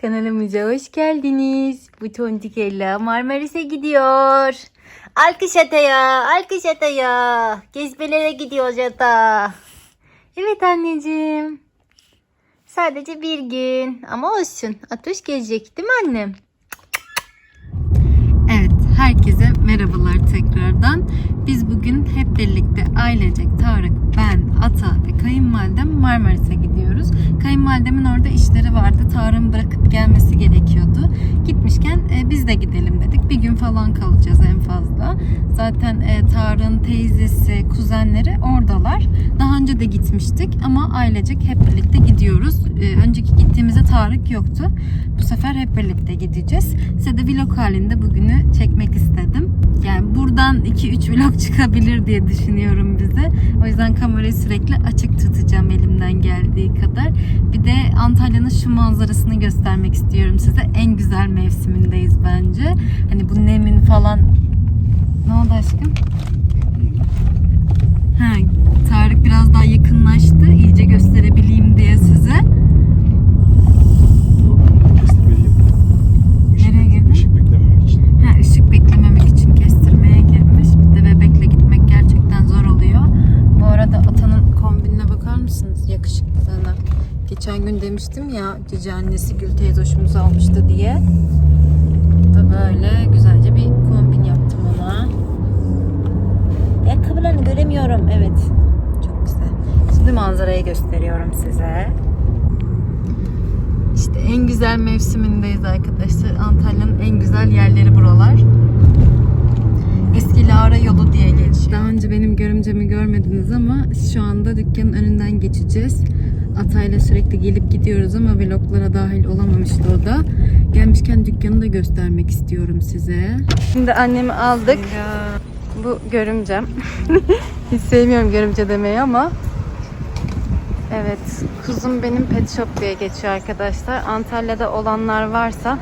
Kanalımıza hoş geldiniz. Bu tontik Ella Marmaris'e gidiyor. Alkış ataya, alkış ataya. Gezmelere gidiyoruz ata. Evet anneciğim. Sadece bir gün ama olsun. Atoş gelecek değil mi annem? Evet, herkese merhabalar tekrardan. Biz bugün hep birlikte ailecek Tarık, ben, Ata ve kayınvalidem Marmaris'e gidiyoruz. Kayınvalidemin orada işleri vardı. Tarık'ın bırakıp gelmesi gerekiyordu. Gitmişken e, biz de gidelim dedik. Bir gün falan kalacağız en fazla. Zaten e, Tarık'ın teyzesi, kuzenleri oradalar. Daha önce de gitmiştik ama ailecek hep birlikte gidiyoruz. E, önceki gittiğimizde Tarık yoktu. Bu sefer hep birlikte gideceğiz. Size de vlog halinde bugünü çekmek istedim. Yani buradan 2-3 vlog çıkabilir diye düşünüyorum bize. O yüzden kamerayı sürekli açık tutacağım elimden geldiği kadar. Bir de Antalya'nın şu manzarasını göstermek istiyorum size. En güzel mevsimindeyiz bence. Hani bu nemin falan... Ne oldu aşkım? Ha, Tarık biraz daha yakınlaştı. İyice gösterebileyim diye size. Nereye girdin? Işık beklememek için. Ha, ışık beklememek için kestirmeye girmiş. Bir de bebekle gitmek gerçekten zor oluyor. Bu arada Atan'ın kombinine bakar mısınız? Yakışıklılığına. Geçen gün demiştim ya cici annesi Gül teyze hoşumuza almıştı diye. Da böyle güzelce bir kombin yaptım ona. Ayakkabılarını göremiyorum. Evet. Çok güzel. Şimdi manzarayı gösteriyorum size. İşte en güzel mevsimindeyiz arkadaşlar. Antalya'nın en güzel yerleri buralar. Eski Lara yolu diye geçiyor. Daha önce benim görümcemi görmediniz ama şu anda dükkanın önünden geçeceğiz. Atayla sürekli gelip gidiyoruz ama vloglara dahil olamamıştı o da. Gelmişken dükkanı da göstermek istiyorum size. Şimdi annemi aldık. Bu görümcem. Hiç sevmiyorum görümce demeyi ama Evet, kuzum benim pet shop diye geçiyor arkadaşlar. Antalya'da olanlar varsa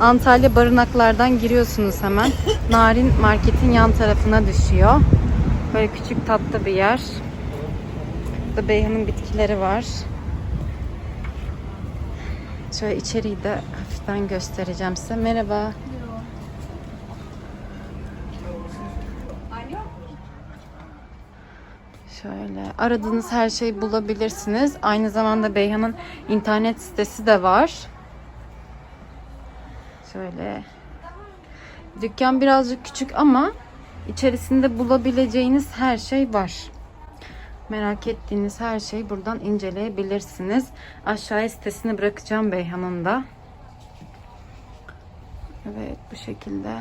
Antalya barınaklardan giriyorsunuz hemen. Narin Market'in yan tarafına düşüyor. Böyle küçük tatlı bir yer. Burada Beyhan'ın bitkileri var. Şöyle içeriği de hafiften göstereceğim size. Merhaba. Şöyle aradığınız her şeyi bulabilirsiniz. Aynı zamanda Beyhan'ın internet sitesi de var. Şöyle. Dükkan birazcık küçük ama içerisinde bulabileceğiniz her şey var. Merak ettiğiniz her şeyi buradan inceleyebilirsiniz. Aşağıya sitesini bırakacağım Beyhan'ın da. Evet bu şekilde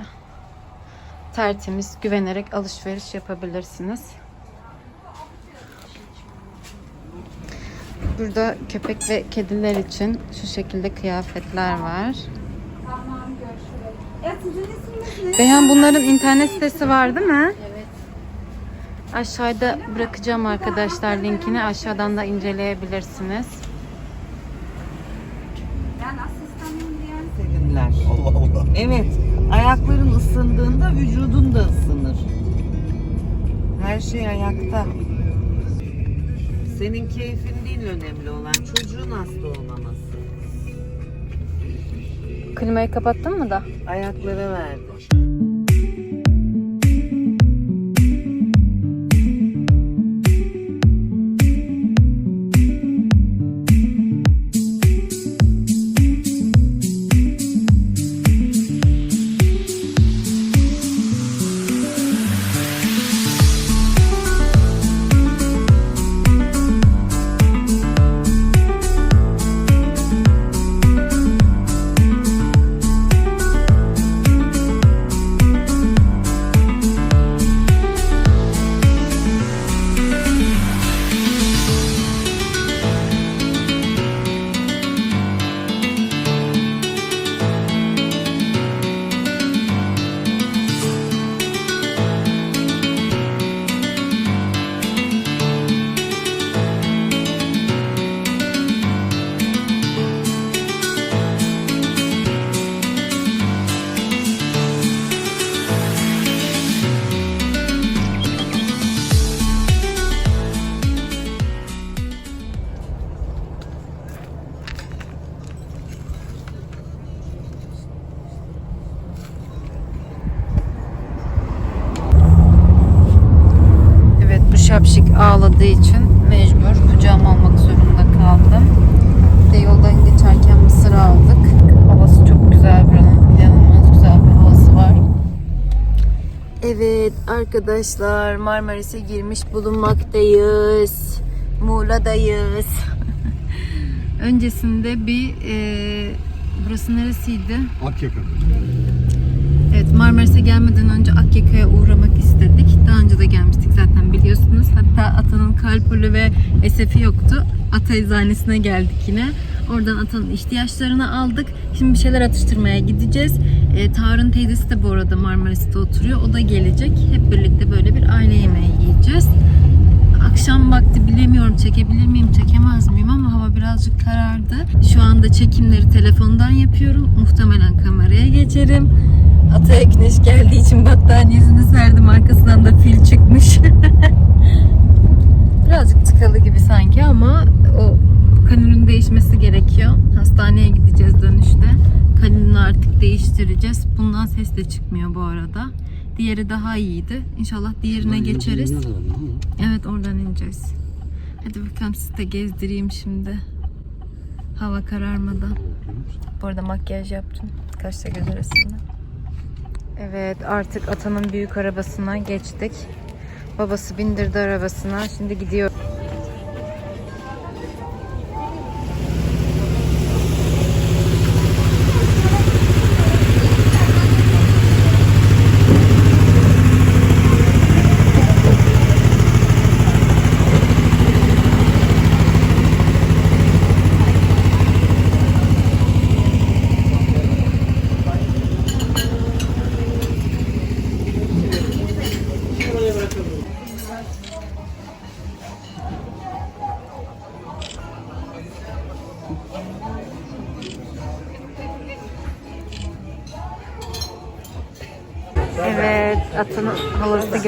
tertemiz güvenerek alışveriş yapabilirsiniz. Burada köpek ve kediler için şu şekilde kıyafetler var. Beyhan bunların internet sitesi var değil mi? Aşağıda bırakacağım arkadaşlar linkini. Aşağıdan da inceleyebilirsiniz. Serinler. Allah Allah. Evet, ayakların ısındığında vücudun da ısınır. Her şey ayakta. Senin keyfin değil önemli olan, çocuğun hasta olmaması. Klimayı kapattın mı da? Ayaklara verdi. Olmadığı için mecbur kucağıma almak zorunda kaldım. Bir de yoldan geçerken mısır aldık. Havası çok güzel buranın. İnanılmaz güzel bir havası var. Evet arkadaşlar Marmaris'e girmiş bulunmaktayız. Muğla'dayız. Öncesinde bir e, burası neresiydi? Akyaka. Evet Marmaris'e gelmeden önce Akyaka'ya uğramak istedik. Daha önce de gelmiştik zaten biliyorsunuz. Hatta Atan'ın kalpülü ve esefi yoktu. Ata eczanesine geldik yine. Oradan Atan'ın ihtiyaçlarını aldık. Şimdi bir şeyler atıştırmaya gideceğiz. E, Tarık'ın teyzesi de bu arada Marmaris'te oturuyor. O da gelecek. Hep birlikte böyle bir aile yemeği yiyeceğiz. Akşam vakti bilemiyorum çekebilir miyim çekemez miyim ama hava birazcık karardı. Şu anda çekimleri telefondan yapıyorum. Muhtemelen kameraya geçerim. Ataya güneş geldiği için battaniyesini serdim. Arkasından da fil çıkmış. birazcık tıkalı gibi sanki ama o kanülün değişmesi gerekiyor. Hastaneye gideceğiz dönüşte. Kanülünü artık değiştireceğiz. Bundan ses de çıkmıyor bu arada. Diğeri daha iyiydi. İnşallah diğerine geçeriz. Evet oradan ineceğiz. Hadi bakalım sizi de gezdireyim şimdi. Hava kararmadan. Bu arada makyaj yaptım. Kaçta göz arasında. Evet artık atanın büyük arabasına geçtik. Babası bindirdi arabasına. Şimdi gidiyor.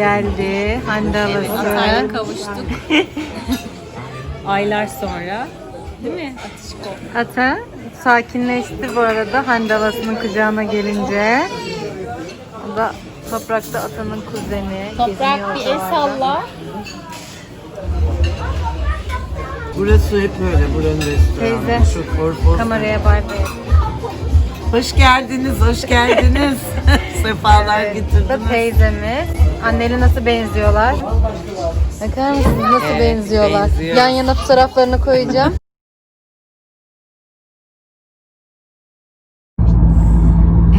Geldi. Hande halası. kavuştuk. Aylar sonra. Değil mi? Atışko. Ata sakinleşti bu arada Hande halasının kucağına gelince. O da toprakta atanın kuzeni. Toprak bir el salla. Burası hep öyle. Buranın restoranı. Teyze, Şu Forfos. Kameraya bay bay. Hoş geldiniz, hoş geldiniz. Sefalar Bu da getirdiniz. teyzemiz. Anneli nasıl benziyorlar? Bakar mısınız nasıl Evet, benziyorlar? benziyor. Yan yana fotoğraflarını koyacağım.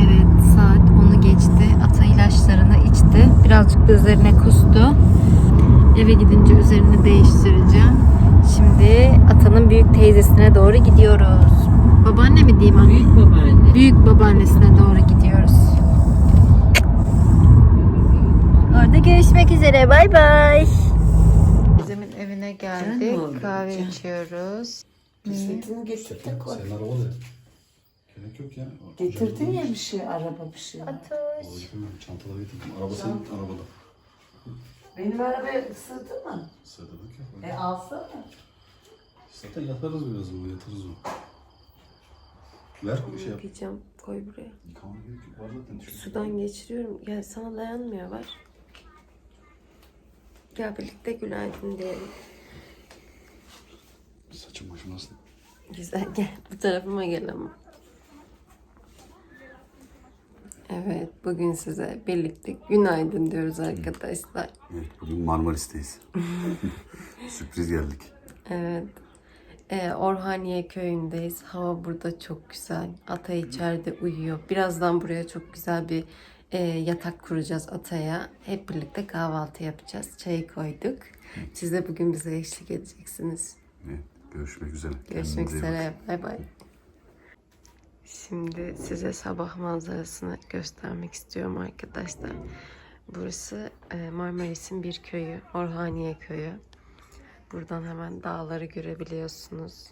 Evet saat 10'u geçti. Ata ilaçlarını içti. Birazcık da üzerine kustu. Eve gidince üzerini değiştireceğim. Şimdi Ata'nın büyük teyzesine doğru gidiyoruz. Babaanne mi diyeyim anne? Büyük babaanne. Büyük babaannesine doğru gidiyoruz. Orada görüşmek üzere. Bay bay. Teyzemin evine geldik. Canım Kahve canım. içiyoruz. Bisikletini getirdik. Sen arabada. Gerek yok ya. Getirdin ya bir şey, araba bir şey. Atoş. Çantaları getirdim. Araba senin arabada. Benim arabaya sığdı mı? Sığdırdık ya. E alsana. Zaten yatarız biraz ama yatarız o. Ver bir şey yap. Yıkayacağım. Koy buraya. Yıkamana gerek yok. Var zaten. Şu- Sudan geçiriyorum. Ya sana dayanmıyor var. Gel birlikte günaydın diyelim. Saçım başım nasıl? Güzel gel. Bu tarafıma gel ama. Evet bugün size birlikte günaydın diyoruz arkadaşlar. Evet bugün Marmaris'teyiz. Sürpriz geldik. Evet. Ee, Orhaniye köyündeyiz. Hava burada çok güzel. Ata içeride uyuyor. Birazdan buraya çok güzel bir e, yatak kuracağız Ata'ya. Hep birlikte kahvaltı yapacağız. Çayı koyduk. Siz de bugün bize eşlik edeceksiniz. Evet, görüşmek üzere. Görüşmek Kendinize üzere. Bay bay. Şimdi size sabah manzarasını göstermek istiyorum arkadaşlar. Burası e, Marmaris'in bir köyü. Orhaniye köyü. Buradan hemen dağları görebiliyorsunuz.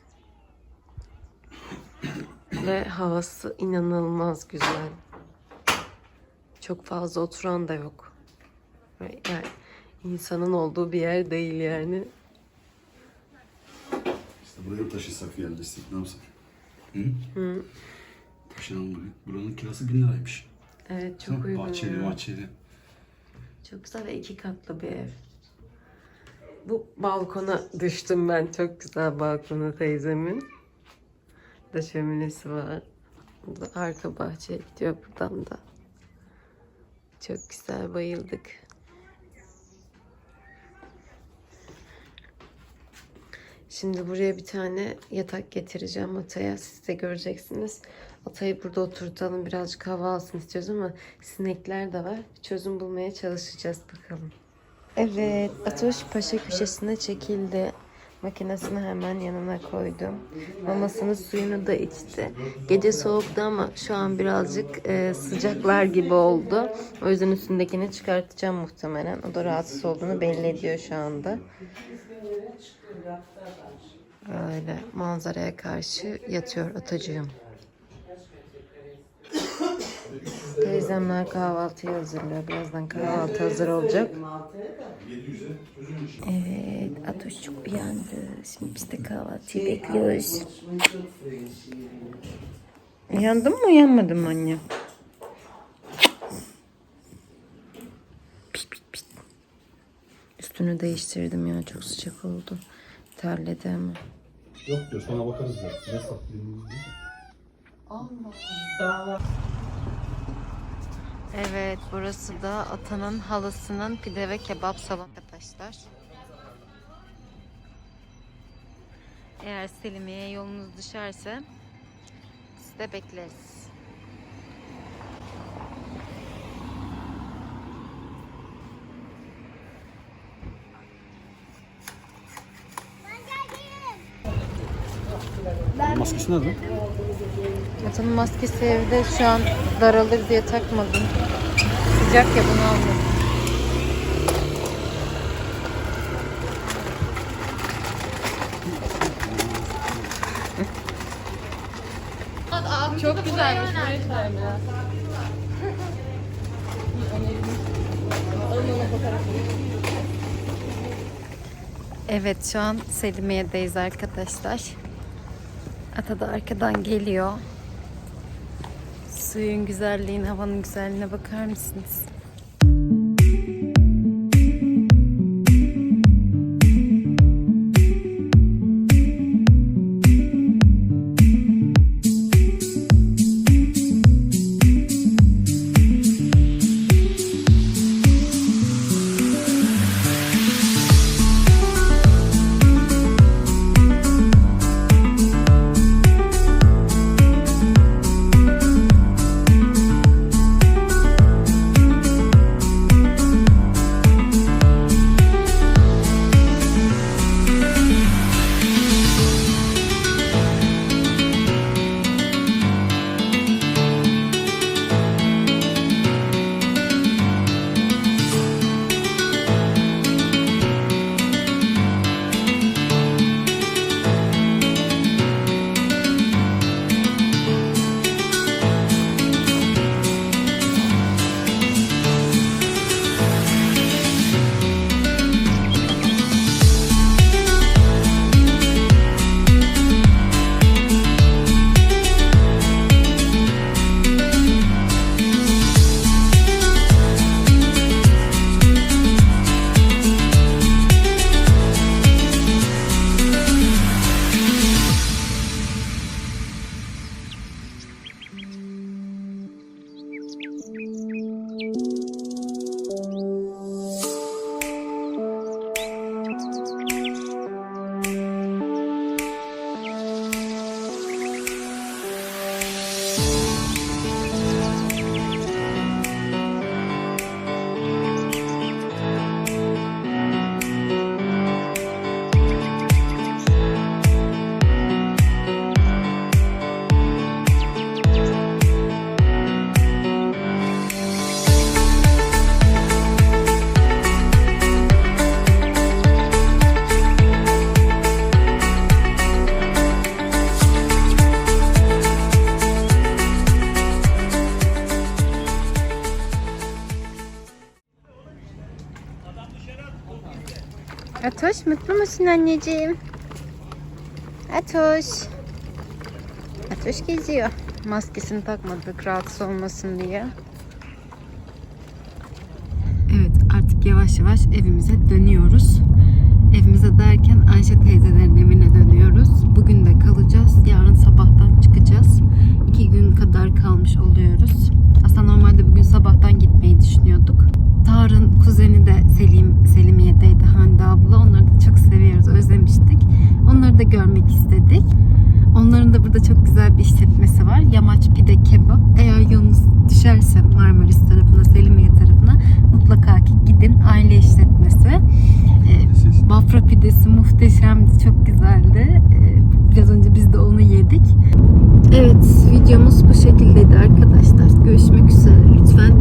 Ve havası inanılmaz güzel. Çok fazla oturan da yok. Yani insanın olduğu bir yer değil yani. İşte buraya taşısak yerleşsek ne yapsak? Hı? Hı. Taşınalım buraya. Buranın kirası bin liraymış. Evet çok uygun. Bahçeli bahçeli. Çok güzel ve iki katlı bir ev. Bu balkona düştüm ben. Çok güzel balkonu teyzemin. Da şöminesi var. Burada arka bahçeye gidiyor buradan da. Çok güzel bayıldık. Şimdi buraya bir tane yatak getireceğim Atay'a. Siz de göreceksiniz. Atay'ı burada oturtalım. Birazcık hava alsın istiyoruz ama sinekler de var. Çözüm bulmaya çalışacağız bakalım. Evet, Atoş paşa köşesine çekildi. Makinesini hemen yanına koydum. Mamasını suyunu da içti. Gece soğuktu ama şu an birazcık e, sıcaklar gibi oldu. O yüzden üstündekini çıkartacağım muhtemelen. O da rahatsız olduğunu belli ediyor şu anda. Öyle manzaraya karşı yatıyor atacığım. Teyzemler kahvaltıyı hazırlıyor. Birazdan kahvaltı hazır olacak. Evet, Atoş çok uyandı. Şimdi biz de kahvaltıyı bekliyoruz. Uyandın mı uyanmadın mı anne? Pişt, pişt, pişt. Üstünü değiştirdim ya çok sıcak oldu. Terledi ama. Yok diyor sonra bakarız ya. Ne saklayayım diye. Evet, burası da Atan'ın halısının pide ve kebap salonu arkadaşlar. Eğer Selimiye'ye yolunuz düşerse siz de bekleriz. Maskesi nerede? Atanın maskesi evde şu an daralır diye takmadım. Sıcak ya bunu almadım. Çok güzelmiş. Evet şu an Selimiye'deyiz arkadaşlar. Ata da arkadan geliyor. Suyun güzelliğine, havanın güzelliğine bakar mısınız? Atoş mutlu musun anneciğim? Atoş. Atoş geziyor. Maskesini takmadık rahatsız olmasın diye. Evet artık yavaş yavaş evimize dönüyoruz. Evimize derken Ayşe teyzelerin evine dönüyoruz. Bugün de kalacağız. Yarın sabahtan çıkacağız. İki gün kadar kalmış oluyoruz. Aslında normalde bugün sabahtan gitmeyi düşünüyorduk. Tarık'ın kuzeni de Selim, Selimiye'deydi Hande abla. Onları da çok seviyoruz, özlemiştik. Onları da görmek istedik. Onların da burada çok güzel bir işletmesi var. Yamaç Pide Kebap. Eğer yolunuz düşerse Marmaris tarafına, Selimiye tarafına mutlaka ki gidin. Aile işletmesi. Ee, Bafra pidesi muhteşemdi, çok güzeldi. Ee, Biraz önce biz de onu yedik. Evet, videomuz bu şekildeydi arkadaşlar. Görüşmek üzere. Lütfen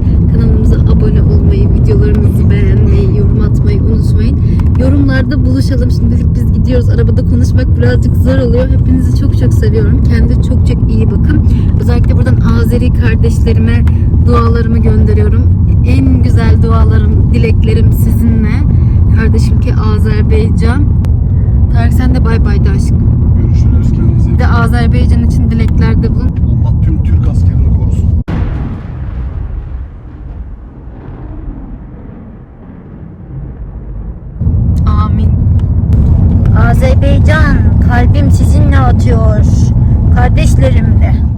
abone olmayı, videolarımızı beğenmeyi, yorum atmayı unutmayın. Yorumlarda buluşalım. Şimdilik biz gidiyoruz. Arabada konuşmak birazcık zor oluyor. Hepinizi çok çok seviyorum. Kendinize çok çok iyi bakın. Özellikle buradan Azeri kardeşlerime dualarımı gönderiyorum. En güzel dualarım, dileklerim sizinle. Kardeşim ki Azerbaycan. Tarık sen de bay bay de aşkım. Görüşürüz kendinize. de Azerbaycan için dileklerde bulun. Azerbaycan kalbim sizinle atıyor. Kardeşlerimle.